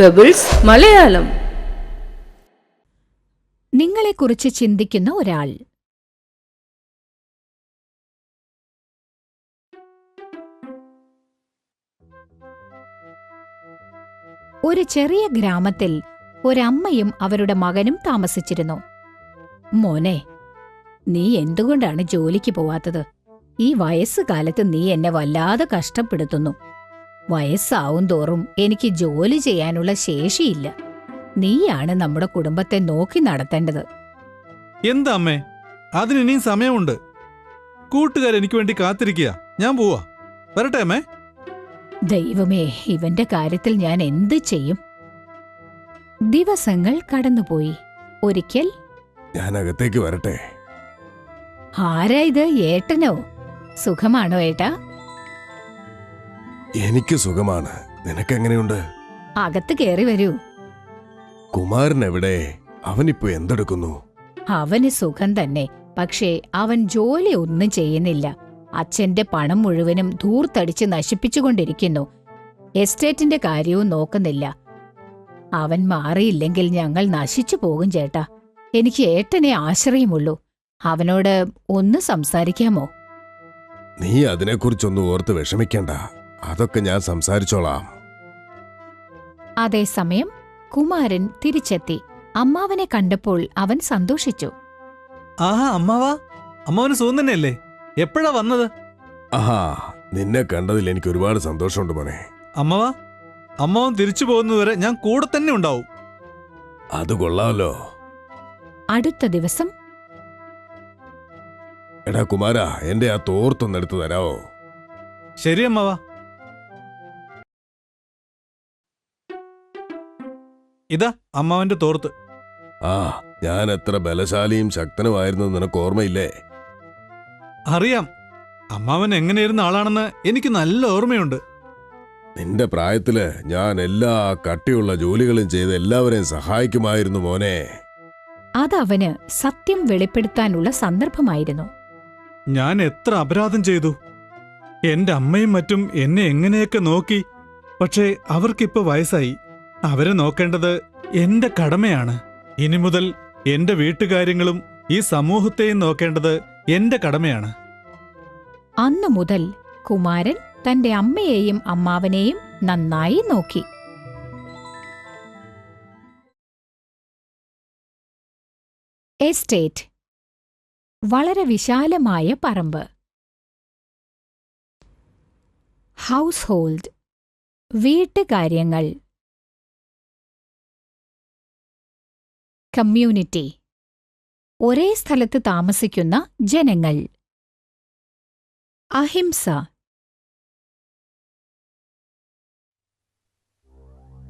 Pebbles Malayalam നിങ്ങളെക്കുറിച്ച് ചിന്തിക്കുന്ന ഒരാൾ. ഒരു ചെറിയ ഗ്രാമത്തിൽ ഒരമ്മയും അവരുടെ മകനും താമസിച്ചിരുന്നു. മോനെ നീ എന്തുകൊണ്ടാണ് ജോലിക്ക് പോവാത്തത്? ഈ വയസ്സുകാലത്ത് നീ എന്നെ വല്ലാതെ കഷ്ടപ്പെടുത്തുന്നു. വയസ്സാവും തോറും എനിക്ക് ജോലി ചെയ്യാനുള്ള ശേഷിയില്ല. നീയാണ് നമ്മുടെ കുടുംബത്തെ നോക്കി നടത്തേണ്ടത്. എന്താ അമ്മേ? അതിന് ഇനിയും സമയമുണ്ട്. കൂട്ടുകാർ എനിക്ക് വേണ്ടി കാത്തിരിക്കുക ഞാൻ പോവാ. വരട്ടെ അമ്മേ? ദൈവമേ ഇവന്റെ കാര്യത്തിൽ ഞാൻ എന്ത് ചെയ്യും? ദിവസങ്ങൾ കടന്നുപോയി. ഒരിക്കൽ ഞാൻ അകത്തേക്ക് വരട്ടെ. ആരാ ഇത്? ഏട്ടനോ? സുഖമാണോ ഏട്ടാ? എനിക്ക് സുഖമാണ്. നിനക്കെങ്ങനെയുണ്ട്? അകത്ത് കേറി വരൂ. കുമാരൻ എവിടെ അവനിപ്പോ എന്തെടുക്കുന്നു? അവന് സുഖം തന്നെ. പക്ഷേ അവൻ ജോലി ഒന്നും ചെയ്യുന്നില്ല. അച്ഛന്റെ പണം മുഴുവനും ധൂർത്തടിച്ച് നശിപ്പിച്ചുകൊണ്ടിരിക്കുന്നു. എസ്റ്റേറ്റിന്റെ കാര്യവും നോക്കുന്നില്ല. അവൻ മാറിയില്ലെങ്കിൽ ഞങ്ങൾ നശിച്ചു പോകും ചേട്ടാ. എനിക്ക് ഏട്ടനെ ആശ്രയമുള്ളൂ. അവനോട് ഒന്ന് സംസാരിക്കാമോ? നീ അതിനെക്കുറിച്ചൊന്നും ഓർത്ത് വിഷമിക്കണ്ട. അതൊക്കെ ഞാൻ സംസാരിച്ചോളാം. അതേസമയം കുമാരൻ തിരിച്ചെത്തി. അമ്മാവനെ കണ്ടപ്പോൾ അവൻ സന്തോഷിച്ചു. ആഹാ അമ്മാവാ. അമ്മാവന് സുഖം തന്നെയല്ലേ? എപ്പോഴാ വന്നത്? ആഹാ നിന്നെ കണ്ടതിൽ എനിക്ക് ഒരുപാട് സന്തോഷമുണ്ട് മോനെ. അമ്മവാ അമ്മാവൻ തിരിച്ചു പോകുന്നതുവരെ ഞാൻ കൂടെ തന്നെ ഉണ്ടാവും. അത് കൊള്ളാമല്ലോ അടുത്ത ദിവസം എടാ കുമാര എന്റെ ആ തോർത്തൊന്നെടുത്ത് തരാവോ? ശരി അമ്മാവാ. ഇതാ അമ്മാവന്റെ തോർത്ത്. ആ ഞാൻ എത്ര ബലശാലിയും ശക്തനുമായിരുന്നു നിനക്ക് ഓർമ്മയില്ലേ? അറിയാം. അമ്മാവൻ എങ്ങനെയിരുന്ന ആളാണെന്ന് എനിക്ക് നല്ല ഓർമ്മയുണ്ട്. നിന്റെ പ്രായത്തിൽ ഞാൻ എല്ലാ കട്ടിയുള്ള ജോലികളും ചെയ്ത് എല്ലാവരെയും സഹായിക്കുമായിരുന്നു മോനെ. അതവന് സത്യം വെളിപ്പെടുത്താനുള്ള സന്ദർഭമായിരുന്നു. ഞാൻ എത്ര അപരാധം ചെയ്തു. എന്റെ അമ്മയും മറ്റും എന്നെ എങ്ങനെയൊക്കെ നോക്കി പക്ഷേ അവർക്കിപ്പോ വയസ്സായി. അവരെ നോക്കേണ്ടത് എന്റെ കടമയാണ്. ഇനി മുതൽ എന്റെ വീട്ടുകാര്യങ്ങളും ഈ സമൂഹത്തെയും നോക്കേണ്ടത് എന്റെ കടമയാണ്. അന്നു മുതൽ കുമാരൻ തന്റെ അമ്മയെയും അമ്മാവനെയും നന്നായി നോക്കി. എസ്റ്റേറ്റ്. വളരെ വിശാലമായ പറമ്പ്. House hold വീട്ടുകാര്യങ്ങൾ. കമ്മ്യൂണിറ്റി ഒരേ സ്ഥലത്ത് താമസിക്കുന്ന ജനങ്ങൾ. അഹിംസ.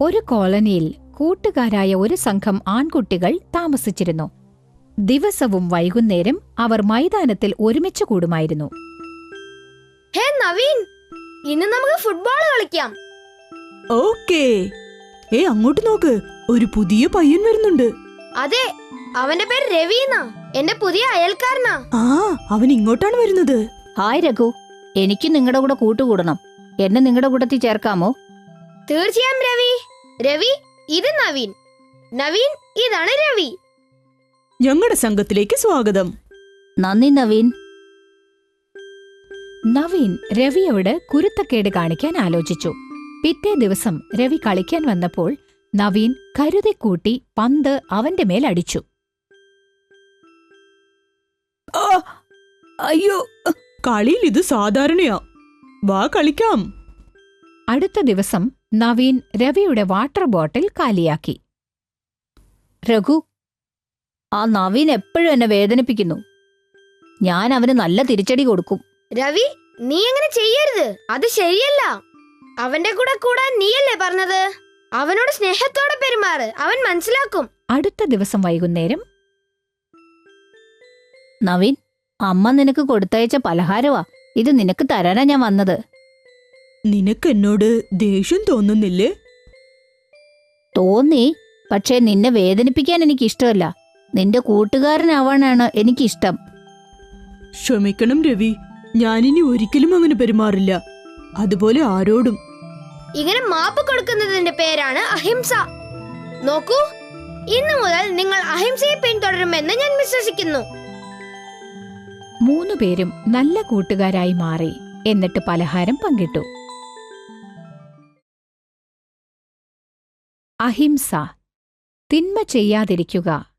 ഒരു കോളനിയിൽ കൂട്ടുകാരായ ഒരു സംഘം ആൺകുട്ടികൾ താമസിച്ചിരുന്നു. ദിവസവും വൈകുന്നേരം അവർ മൈതാനത്തിൽ ഒരുമിച്ച് കൂടുമായിരുന്നു. ഹേ നവീൻ! ഇന്ന് നമുക്ക് ഫുട്ബോൾ കളിക്കാം. ഓക്കേ. ഏ അങ്ങോട്ട് നോക്ക്. ഒരു പുതിയ പയ്യൻ വരുന്നുണ്ട്. അതെ അവന്റെ പേര് രവി എന്നാ. എന്റെ പുതിയ അയൽക്കാരനാ. ആ അവൻ ഇങ്ങോട്ടാണ് വരുന്നത്. ഹായ് രഘു. എനിക്ക് നിങ്ങളുടെ കൂടെ കൂട്ടുകൂടണം. എന്നെ നിങ്ങളുടെ കൂട്ടത്തിൽ ചേർക്കാമോ? തീർച്ചയായും രവി. രവി ഇത് നവീൻ. നവീൻ ഇതാണ് രവി. ഞങ്ങളുടെ സംഘത്തിലേക്ക് സ്വാഗതം. നന്ദി നവീൻ. നവീൻ രവിയോട് കുരുത്തക്കേട് കാണിക്കാൻ ആലോചിച്ചു. പിറ്റേ ദിവസം രവി കളിക്കാൻ വന്നപ്പോൾ നവീൻ കരുതിക്കൂട്ടി പന്ത് അവന്റെ മേലടിച്ചു അയ്യോ കളിയിൽ ഇത് സാധാരണയാ. വാ കളിക്കാം. അടുത്ത ദിവസം നവീൻ രവിയുടെ വാട്ടർ ബോട്ടിൽ കാലിയാക്കി. രഘു ആ നവീൻ എപ്പോഴും എന്നെ വേദനിപ്പിക്കുന്നു. ഞാൻ അവന് നല്ല തിരിച്ചടി കൊടുക്കും. രവി നീ അങ്ങനെ ചെയ്യരുത്. അത് ശരിയല്ല. അവന്റെ കൂടെ കൂടാൻ നീയല്ലേ പറഞ്ഞത്? അവനോട് സ്നേഹത്തോടെ പെരുമാറ്. അവൻ മനസ്സിലാക്കും. അടുത്ത ദിവസം വൈകുന്നേരം നവീൻ അമ്മ നിനക്ക് കൊടുത്തയച്ച പലഹാരവാ. ഇത് നിനക്ക് തരാനാ ഞാൻ വന്നത്. നിനക്ക് എന്നോട് ദേഷ്യം തോന്നുന്നില്ലേ? തോന്നി പക്ഷേ നിന്നെ വേദനിപ്പിക്കാൻ എനിക്ക് ഇഷ്ടമല്ല നിന്റെ കൂട്ടുകാരനാവാനാണ് എനിക്കിഷ്ടം. ക്ഷമിക്കണം രവി. ഞാനിനി ഒരിക്കലും അങ്ങനെ പെരുമാറില്ല. അതുപോലെ ആരോടും. ഇങ്ങനെ മാപ്പ് കൊടുക്കുന്നതിന്റെ പേരാണ് അഹിംസ. നോക്കൂ ഇന്നു മുതൽ നിങ്ങൾ അഹിംസയെ പിന്തുടരുമെന്ന് ഞാൻ വിശ്വസിക്കുന്നു. മൂന്നു പേരും നല്ല കൂട്ടുകാരായി മാറി. എന്നിട്ട് പലഹാരം പങ്കിട്ടു. അഹിംസ തിന്മ ചെയ്യാതിരിക്കുക.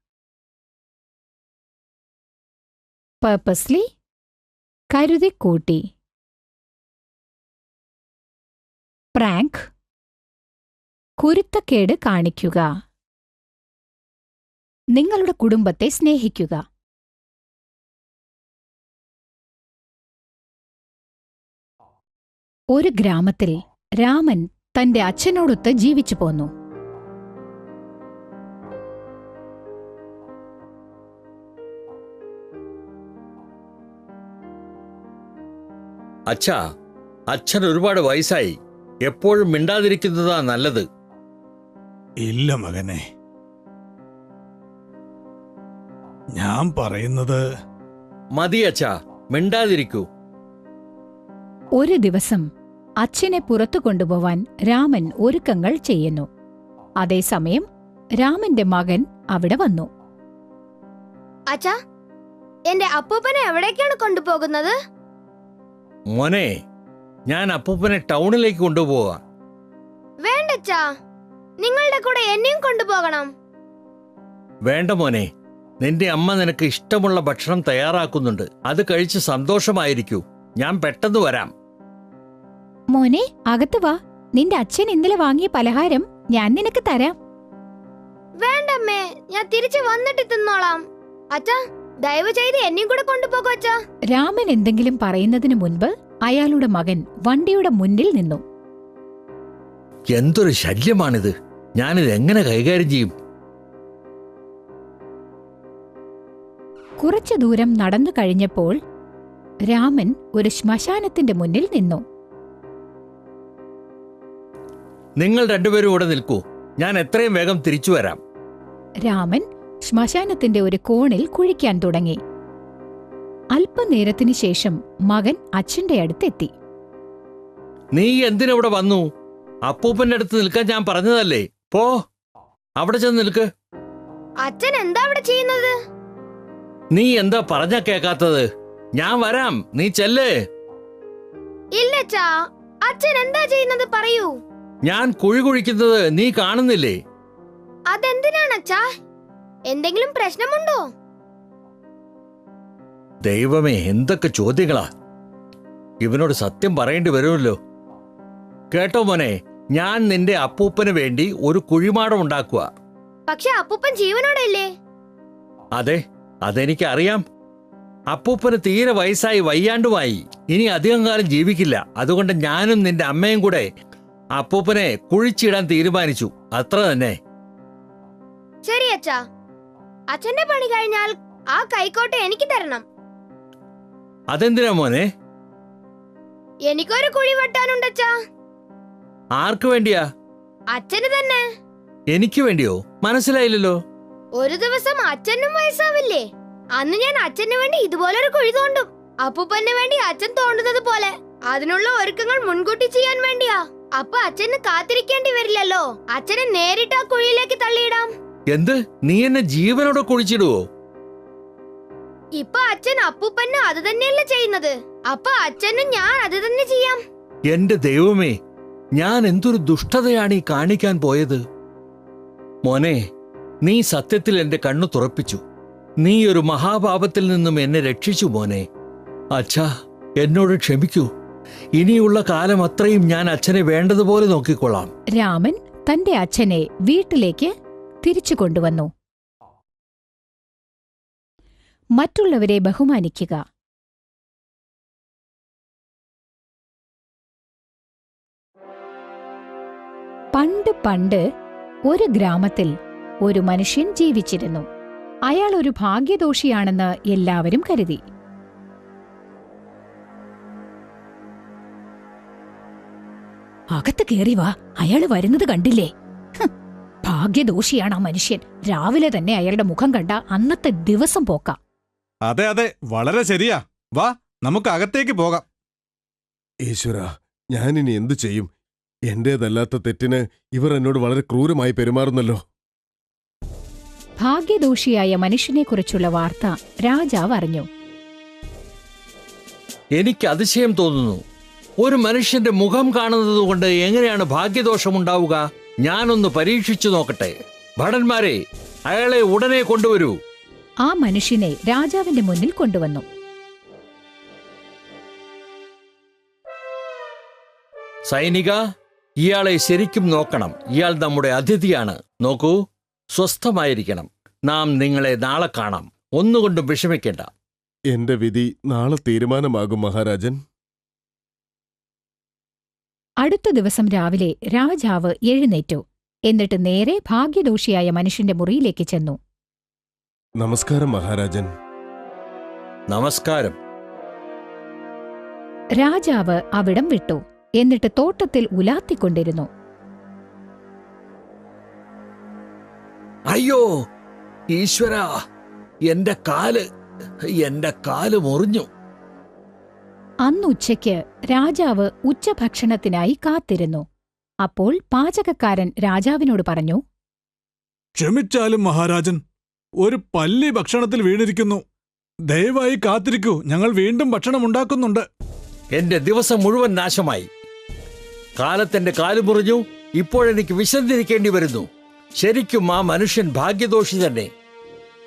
പേർപ്പസ്ലി കരുതിക്കൂട്ടി. പ്രാങ്ക്. കുരുത്തക്കേട് കാണിക്കുക. നിങ്ങളുടെ കുടുംബത്തെ സ്നേഹിക്കുക. ഒരു ഗ്രാമത്തിൽ രാമൻ തന്റെ അച്ഛനോടൊത്ത് ജീവിച്ചു പോന്നു. അച്ഛാ അച്ഛൻ ഒരുപാട് വയസ്സായി. എപ്പോഴും മിണ്ടാതിരിക്കുന്നതാ നല്ലത്. ഇല്ല മകനെ. ഞാൻ പറയുന്നത് മതി അച്ഛാ മിണ്ടാതിരിക്കൂ. ഒരു ദിവസം അച്ഛനെ പുറത്തു കൊണ്ടുപോവാൻ രാമൻ ഒരുക്കങ്ങൾ ചെയ്യുന്നു. അതേസമയം രാമന്റെ മകൻ അവിടെ വന്നു. അച്ഛാ എന്റെ അപ്പൂപ്പനെ എവിടേക്കാണ് കൊണ്ടുപോകുന്നത്? മോനെ ഞാൻ അപ്പൂപ്പനെ ടൗണിലേക്ക് കൊണ്ടുപോവാ. വേണ്ടച്ചാ. നിങ്ങളുടെ കൂടെ എന്നെയും കൊണ്ടുപോകണം. വേണ്ട മോനെ. നിന്റെ അമ്മ നിനക്ക് ഇഷ്ടമുള്ള ഭക്ഷണം തയ്യാറാക്കുന്നുണ്ട്. അത് കഴിച്ച് സന്തോഷമായിരിക്കൂ. ഞാൻ പെട്ടെന്ന് വരാം. മോനെ അകത്ത് വാ. നിന്റെ അച്ഛൻ ഇന്നലെ വാങ്ങിയ പലഹാരം ഞാൻ നിനക്ക് തരാം. വേണ്ടമ്മേ ഞാൻ തിരിച്ചു വന്നിട്ട് തിന്നോളാം. അച്ഛാ ദയവ് ചെയ്ത് എന്നെയും കൂടെ കൊണ്ടുപോകോ അച്ഛാ. രാമൻ എന്തെങ്കിലും പറയുന്നതിന് മുൻപ് അയാളുടെ മകൻ വണ്ടിയുടെ മുന്നിൽ നിന്നു. എന്തൊരു ശല്യമാണിത്? ഞാനിത് എങ്ങനെ കൈകാര്യം ചെയ്യും? കുറച്ചു ദൂരം നടന്നു കഴിഞ്ഞപ്പോൾ രാമൻ ഒരു ശ്മശാനത്തിന്റെ മുന്നിൽ നിന്നു. നിങ്ങൾ രണ്ടുപേരും ഇവിടെ നിൽക്കൂ. ഞാൻ എത്രയും വേഗം തിരിച്ചു വരാം. രാമൻ ശ്മശാനത്തിന്റെ ഒരു കോണിൽ കുഴിക്കാൻ തുടങ്ങി. അല്പനേരത്തിനു ശേഷം മകൻ അച്ഛന്റെ അടുത്തെത്തി. നീ എന്തിനവിടെ വന്നു? അപ്പൂപ്പന്റെ അടുത്ത് നിൽക്കാൻ ഞാൻ പറഞ്ഞതല്ലേ? പോ അവിടെ ചെന്ന് നിൽക്ക്. അച്ഛൻ എന്താ അവിടെ ചെയ്യുന്നത്? നീ എന്താ പറഞ്ഞ കേക്കാത്തത് ഞാൻ വരാം നീ ചെല്ലേ. ഇല്ലച്ചാ അച്ഛൻ എന്താ ചെയ്യുന്നത് പറയൂ. ഞാൻ കുഴി കുഴിക്കുന്നത് നീ കാണുന്നില്ലേ? അതെന്തിനാണ് അച്ഛാ? എന്തെങ്കിലും പ്രശ്നമുണ്ടോ? ദൈവമേ എന്തൊക്കെ ചോദ്യങ്ങളാ? ഇവനോട് സത്യം പറയേണ്ടി വരുമല്ലോ. കേട്ടോ മോനെ ഞാൻ നിന്റെ അപ്പൂപ്പന് വേണ്ടി ഒരു കുഴിമാടം ഉണ്ടാക്കുക പക്ഷെ അപ്പൂപ്പൻ ജീവനോടല്ലേ അതെ അതെനിക്ക് അറിയാം അപ്പൂപ്പന് തീരെ വയസ്സായി വയ്യാണ്ടുമായി. ഇനി അധികം കാലം ജീവിക്കില്ല. അതുകൊണ്ട് ഞാനും നിന്റെ അമ്മയും കൂടെ അപ്പൂപ്പനെ കുഴിച്ചിടാൻ തീരുമാനിച്ചു. അത്ര തന്നെ. ശരി അച്ഛാ. അച്ഛന്റെ പണി കഴിഞ്ഞാൽ ആ കൈക്കോട്ടെ എനിക്ക് തരണം. അതെന്തിനാ മോനെ? എനിക്കൊരു കുഴി വെട്ടാനുണ്ട് ആർക്കു ആർക്ക് വേണ്ടിയാ? അച്ഛന് തന്നെ. എനിക്ക് വേണ്ടിയോ? മനസ്സിലായില്ലല്ലോ. ഒരു ദിവസം അച്ഛനും വയസ്സാവില്ലേ? അന്ന് ഞാൻ അച്ഛന് വേണ്ടി ഇതുപോലെ ഒരു കുഴി തോണ്ടും. അപ്പൂപ്പന് വേണ്ടി അച്ഛൻ തോണ്ടുന്നത് പോലെ. അതിനുള്ള ഒരുക്കങ്ങൾ മുൻകൂട്ടി ചെയ്യാൻ വേണ്ടിയാ. അപ്പൊ അച്ഛന് കാത്തിരിക്കേണ്ടി വരില്ലല്ലോ. അച്ഛനെ നേരിട്ട് ആ കുഴിയിലേക്ക് തള്ളിയിടാം. എന്ത്? നീ എന്നെ ജീവനോടെ കുഴിച്ചിടുവോ? ഇപ്പൊ അച്ഛൻ അപ്പൂപ്പനും അത് തന്നെയല്ലേ ചെയ്യുന്നത്? അപ്പൊ അച്ഛനും ഞാൻ അത് തന്നെ ചെയ്യാം. എന്റെ ദൈവമേ ഞാൻ എന്തൊരു ദുഷ്ടതയാണ് ഈ കാണിക്കാൻ പോയത്? മോനെ നീ സത്യത്തിൽ എന്റെ കണ്ണു തുറപ്പിച്ചു. നീ ഒരു മഹാപാപത്തിൽ നിന്നും എന്നെ രക്ഷിച്ചു മോനെ. അച്ഛാ എന്നോട് ക്ഷമിക്കൂ. ഇനിയുള്ള കാലം അത്രയും ഞാൻ അച്ഛനെ വേണ്ടതുപോലെ നോക്കിക്കൊള്ളാം. രാമൻ തന്റെ അച്ഛനെ വീട്ടിലേക്ക് തിരിച്ചു കൊണ്ടുവന്നു. മറ്റുള്ളവരെ ബഹുമാനിക്കുക. പണ്ട് പണ്ട് ഒരു ഗ്രാമത്തിൽ ഒരു മനുഷ്യൻ ജീവിച്ചിരുന്നു. അയാൾ ഒരു ഭാഗ്യദോഷിയാണെന്ന് എല്ലാവരും കരുതി. അകത്ത് കേറി വാ അയാൾ വരുന്നത് കണ്ടില്ലേ? ഭാഗ്യദോഷിയാണ് ആ മനുഷ്യൻ. രാവിലെ തന്നെ അയാളുടെ മുഖം കണ്ട അന്നത്തെ ദിവസം പോക്കാം. അതെ അതെ. വളരെ ശരിയാ. വാ നമുക്ക് അകത്തേക്ക് പോകാം. ഈശ്വര ഞാനിനി എന്തു ചെയ്യും? എന്റേതല്ലാത്ത തെറ്റിന് ഇവർ എന്നോട് വളരെ ക്രൂരമായി പെരുമാറുന്നല്ലോ. ഭാഗ്യദോഷിയായ മനുഷ്യനെക്കുറിച്ചുള്ള വാർത്ത രാജാവ് അറിഞ്ഞു. എനിക്ക് അതിശയം തോന്നുന്നു. ഒരു മനുഷ്യന്റെ മുഖം കാണുന്നത് കൊണ്ട് എങ്ങനെയാണ് ഭാഗ്യദോഷമുണ്ടാവുക? ഞാനൊന്ന് പരീക്ഷിച്ചു നോക്കട്ടെ. ഭടന്മാരെ അയാളെ ഉടനെ കൊണ്ടുവരൂ. ആ മനുഷ്യനെ രാജാവിന്റെ മുന്നിൽ കൊണ്ടുവന്നു. സൈനിക ഇയാളെ ശരിക്കും നോക്കണം. ഇയാൾ നമ്മുടെ അതിഥിയാണ്. നോക്കൂ സ്വസ്ഥമായിരിക്കണം. നാം നിങ്ങളെ നാളെ കാണാം. ഒന്നുകൊണ്ടും വിഷമിക്കേണ്ട. എന്റെ വിധി നാളെ തീരുമാനമാകും മഹാരാജൻ. അടുത്ത ദിവസം രാവിലെ രാജാവ് എഴുന്നേറ്റു. എന്നിട്ട് നേരെ ഭാഗ്യദോഷിയായ മനുഷ്യന്റെ മുറിയിലേക്ക് ചെന്നു. നമസ്കാരം മഹാരാജൻ. നമസ്കാരം. രാജാവ് അവിടം വിട്ടു. എന്നിട്ട് തോട്ടത്തിൽ ഉലാത്തിക്കൊണ്ടിരുന്നു. അയ്യോ ഈശ്വര എന്റെ കാൽ എന്റെ കാൽ മുറിഞ്ഞു. അന്നുച്ചയ്ക്ക് രാജാവ് ഉച്ചഭക്ഷണത്തിനായി കാത്തിരുന്നു. അപ്പോൾ പാചകക്കാരൻ രാജാവിനോട് പറഞ്ഞു ക്ഷമിച്ചാലും മഹാരാജൻ ഒരു പല്ലി ഭക്ഷണത്തിൽ വീണിരിക്കുന്നു. ദയവായി കാത്തിരിക്കൂ. ഞങ്ങൾ വീണ്ടും ഭക്ഷണം ഉണ്ടാക്കുന്നുണ്ട്. എന്റെ ദിവസം മുഴുവൻ നാശമായി. കാലത്തെന്റെ കാലു മുറിഞ്ഞു. ഇപ്പോഴെനിക്ക് വിശന്നിരിക്കേണ്ടി വരുന്നു. ശരിക്കും ആ മനുഷ്യൻ ഭാഗ്യദോഷി തന്നെ.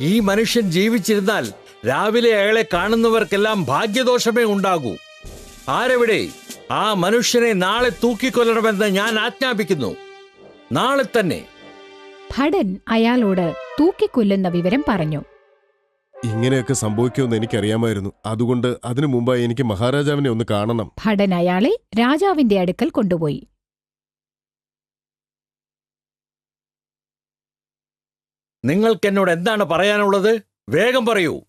ഈ മനുഷ്യൻ ജീവിച്ചിരുന്നാൽ രാവിലെ അയാളെ കാണുന്നവർക്കെല്ലാം ഭാഗ്യദോഷമേ ഉണ്ടാകൂ. ആരെവിടെ ആ മനുഷ്യനെ നാളെ തൂക്കിക്കൊല്ലണമെന്ന് ഞാൻ ആജ്ഞാപിക്കുന്നു. നാളെ തന്നെ. ഭടൻ അയാളോട് തൂക്കിക്കൊല്ലുന്ന വിവരം പറഞ്ഞു. ഇങ്ങനെയൊക്കെ സംഭവിക്കുമെന്ന് എനിക്കറിയാമായിരുന്നു. അതുകൊണ്ട് അതിനു മുമ്പായി എനിക്ക് മഹാരാജാവിനെ ഒന്ന് കാണണം. ഭടൻ അയാളെ രാജാവിന്റെ അടുക്കൽ കൊണ്ടുപോയി. നിങ്ങൾക്കെന്നോട് എന്താണ് പറയാനുള്ളത്? വേഗം പറയൂ.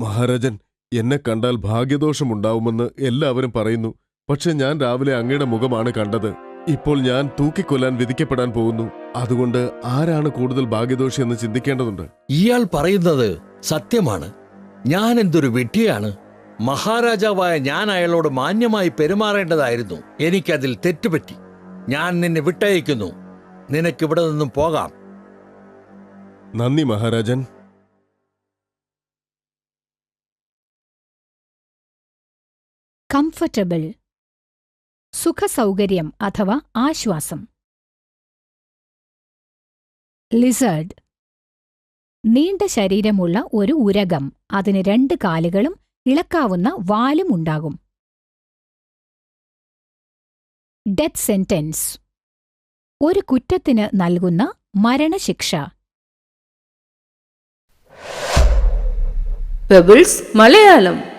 മഹാരാജൻ എന്നെ കണ്ടാൽ ഭാഗ്യദോഷമുണ്ടാവുമെന്ന് എല്ലാവരും പറയുന്നു. പക്ഷെ ഞാൻ രാവിലെ അങ്ങയുടെ മുഖമാണ് കണ്ടത്. ഇപ്പോൾ ഞാൻ തൂക്കിക്കൊല്ലാൻ വിധിക്കപ്പെടാൻ പോകുന്നു. അതുകൊണ്ട് ആരാണ് കൂടുതൽ ഭാഗ്യദോഷി എന്ന് ചിന്തിക്കേണ്ടതുണ്ട്? ഇയാൾ പറയുന്നത് സത്യമാണ്. ഞാൻ എന്തൊരു വിഡ്ഢിയാണ്. മഹാരാജാവായ ഞാൻ അയാളോട് മാന്യമായി പെരുമാറേണ്ടതായിരുന്നു. എനിക്കതിൽ തെറ്റുപറ്റി. ഞാൻ നിന്നെ വിട്ടയക്കുന്നു. നിനക്കിവിടെ നിന്നും പോകാം. നന്ദി മഹാരാജൻ. കംഫർട്ടബിൾ. സുഖസൗകര്യം അഥവാ ആശ്വാസം. ലിസേർഡ് നീണ്ട ശരീരമുള്ള ഒരു ഉരകം. അതിന് രണ്ട് കാലുകളും ഇളക്കാവുന്ന വാലും ഉണ്ടാകും. ഡെത്ത് സെന്റൻസ് ഒരു കുറ്റത്തിന് നൽകുന്ന മരണശിക്ഷ. പെബിൾസ് മലയാളം.